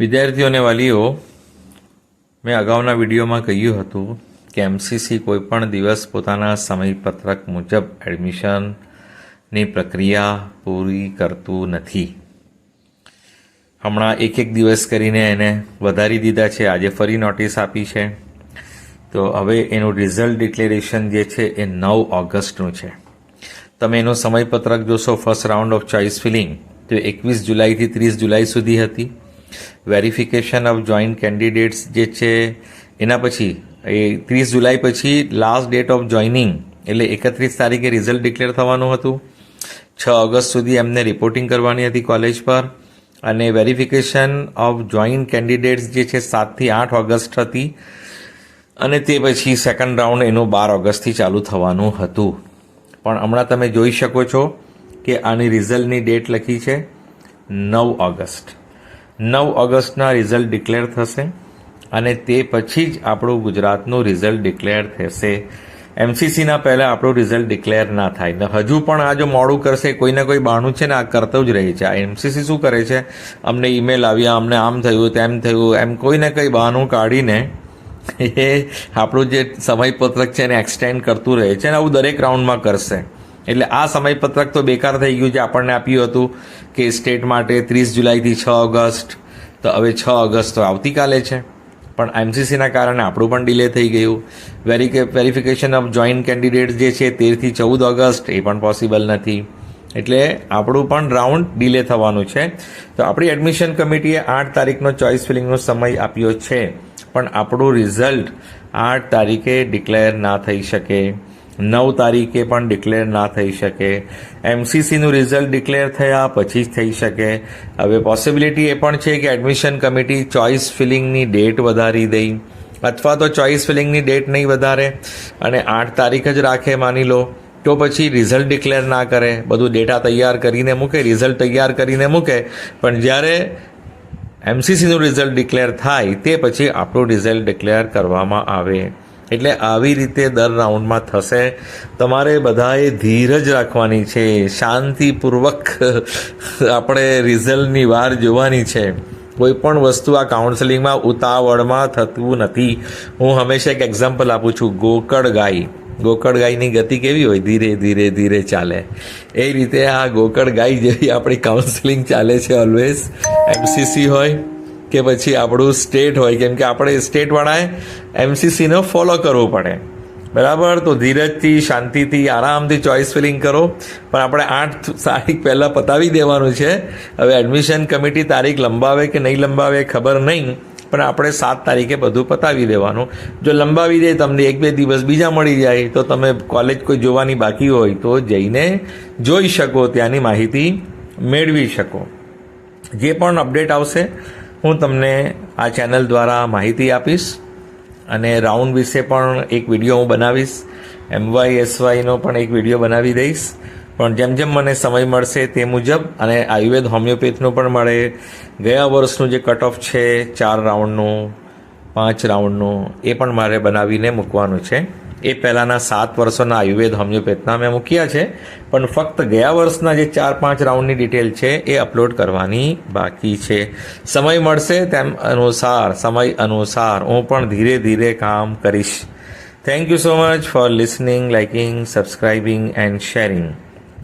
વિદ્યાર્થીઓ અને વાલીઓ, મેં અગાઉના વિડીયોમાં કહ્યું હતું કે એમસીસી કોઈપણ દિવસ પોતાના સમયપત્રક મુજબ એડમિશનની પ્રક્રિયા પૂરી કરતું નથી. હમણાં એક એક દિવસ કરીને એને વધારી દીધા છે. આજે ફરી નોટિસ આપી છે. તો હવે એનું રિઝલ્ટ ડિક્લેરેશન જે છે એ નવ ઓગસ્ટનું છે. તમે એનું સમયપત્રક જોશો, first round of choice filling. તો એકવીસ જુલાઈથી ત્રીસ જુલાઈ સુધી હતી. વેરિફિકેશન ઓફ જોઈન્ટ કેન્ડિડેટ્સ જે છે, એના પછી, એ ત્રીસ જુલાઈ પછી લાસ્ટ ડેટ ઓફ જોઈનિંગ એટલે એકત્રીસ તારીખે રિઝલ્ટ ડિક્લેર થવાનું હતું. છ ઓગસ્ટ સુધી એમને રિપોર્ટિંગ કરવાની હતી કોલેજ પર. અને વેરિફિકેશન ઓફ જોઈન્ટ કેન્ડિડેટ્સ જે છે સાતથી આઠ ઓગસ્ટ હતી. અને તે પછી સેકન્ડ રાઉન્ડ એનું બાર ઓગસ્ટથી ચાલુ થવાનું હતું. પણ હમણાં તમે જોઈ શકો છો કે આની રિઝલ્ટની ડેટ લખી છે, નવ ઓગસ્ટ. નવ ઓગસ્ટના રિઝલ્ટ ડિક્લેર થશે અને તે પછી જ આપણું ગુજરાતનું રિઝલ્ટ ડિક્લેર થશે. એમસીસીના પહેલાં આપણું રિઝલ્ટ ડિક્લેર ના થાય. ને હજુ પણ આ જો મોડું કરશે, કોઈને કોઈ બહાનું છે ને, આ કરતો જ રહે છે. આ એમસીસી શું કરે છે? અમને ઈમેલ આવ્યા, અમને આમ થયું, તેમ થયું, એમ કોઈને કંઈ બહાનું કાઢીને એ આપણું જે સમયપત્રક છે એને એક્સટેન્ડ કરતું રહે છે અને આવું દરેક રાઉન્ડમાં કરશે. એટલે આ સમયપત્રક તો બેકાર થઈ ગયું છે. આપણને આપ્યું હતું કે સ્ટેટ માટે ત્રીસ જુલાઈથી છ ઓગસ્ટ. તો હવે છ ઓગસ્ટ તો આવતીકાલે છે. પણ એમસીસીના કારણે આપણું પણ ડિલે થઈ ગયું. Very verification of joint candidates જે છે તેરથી ચૌદ ઓગસ્ટ, એ પણ પોસિબલ નથી. એટલે આપણું પણ રાઉન્ડ ડિલે થવાનું છે. તો આપણી એડમિશન કમિટીએ આઠ તારીખનો ચોઇસ ફિલિંગનો સમય આપ્યો છે. પણ આપણું રિઝલ્ટ આઠ તારીખે ડિક્લેર ના થઈ શકે. નવ તારીખે પણ ડિક્લેર ના થઈ શકે. એમસીસીનું રિઝલ્ટ ડિક્લેર થયા, પછી જ થઈ શકે. હવે પોસિબિલિટી એ પણ છે કે એડમિશન કમિટી ચોઇસ ફિલિંગની ડેટ વધારી દઈ. અથવા તો ચોઇસ ફિલિંગની ડેટ નહીં વધારે અને આઠ તારીખ જ રાખે માની લો. તો પછી રિઝલ્ટ ડિક્લેર ના કરે. બધું ડેટા તૈયાર કરીને મૂકે રિઝલ્ટ તૈયાર કરીને મૂકે. પણ જ્યારે એમસીસીનું રિઝલ્ટ ડિક્લેર થાય, તે પછી આપણું રિઝલ્ટ ડિક્લેર કરવામાં આવે. એટલે આવી રીતે દર રાઉન્ડમાં થશે. તમારે બધાએ ધીરજ રાખવાની છે. શાંતિપૂર્વક આપણે રિઝલ્ટની વાર જોવાની છે. કોઈ પણ વસ્તુ આ કાઉન્સેલિંગમાં ઉતાવળમાં થતું નથી. હું હંમેશા એક એક્ઝામ્પલ આપું છું. ગોકળ ગાય. ગોકળ ગાયની ગતિ કેવી હોય? ધીરે ધીરે ધીરે ચાલે. એ રીતે આ ગોકળ ગાય જેવી આપણી કાઉન્સેલિંગ ચાલે છે ઓલવેઝ એમસીસી હોય. કે પછી આપણું સ્ટેટ હોય, કેમ કે આપણે સ્ટેટવાળાએ એમસીસીનો ફોલો કરવો પડે. બરાબર? તો ધીરજથી, શાંતિથી, આરામથી ચોઇસ ફિલિંગ કરો. પણ આપણે આઠ તારીખ પહેલાં પતાવી દેવાનું છે. હવે એડમિશન કમિટી તારીખ લંબાવે કે નહીં લંબાવે ખબર નહીં, પણ આપણે સાત તારીખે બધું પતાવી દેવાનું. જો લંબાવી દે, તમને એક બે દિવસ બીજા મળી જાય, તો તમે કોલેજ કોઈ જોવાની બાકી હોય, તો જઈને જોઈ શકો, ત્યાંની માહિતી મેળવી શકો. જે પણ અપડેટ આવશે હું તમને આ ચેનલ દ્વારા માહિતી આપીશ અને રાઉન્ડ વિશે પણ એક વીડિયો હું બનાવીશ. એમવાય એસવાયનો પણ એક વીડિયો બનાવી દઈશ. પણ જેમ જેમ મને સમય મળશે તે મુજબ અને આયુર્વેદ હોમિયોપેથનું પણ મળે. ગયા વર્ષનું જે કટ ઓફ છે, ચાર રાઉન્ડનું પાંચ રાઉન્ડનું એ પણ મારે બનાવીને મૂકવાનું છે. એ પહેલાંના સાત વર્ષોના આયુર્વેદ હોમિયોપેથના મેં મૂક્યા છે, પણ ફક્ત ગયા વર્ષના જે ચાર પાંચ રાઉન્ડની ડિટેલ છે એ અપલોડ કરવાની બાકી છે. સમય મળશે તેમ અનુસાર, સમય અનુસાર હું પણ ધીરે ધીરે કામ કરીશ. Thank you so much for listening liking subscribing and sharing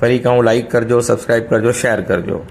ફરી કહું લાઇક કરજો સબસ્ક્રાઇબ કરજો શેર કરજો.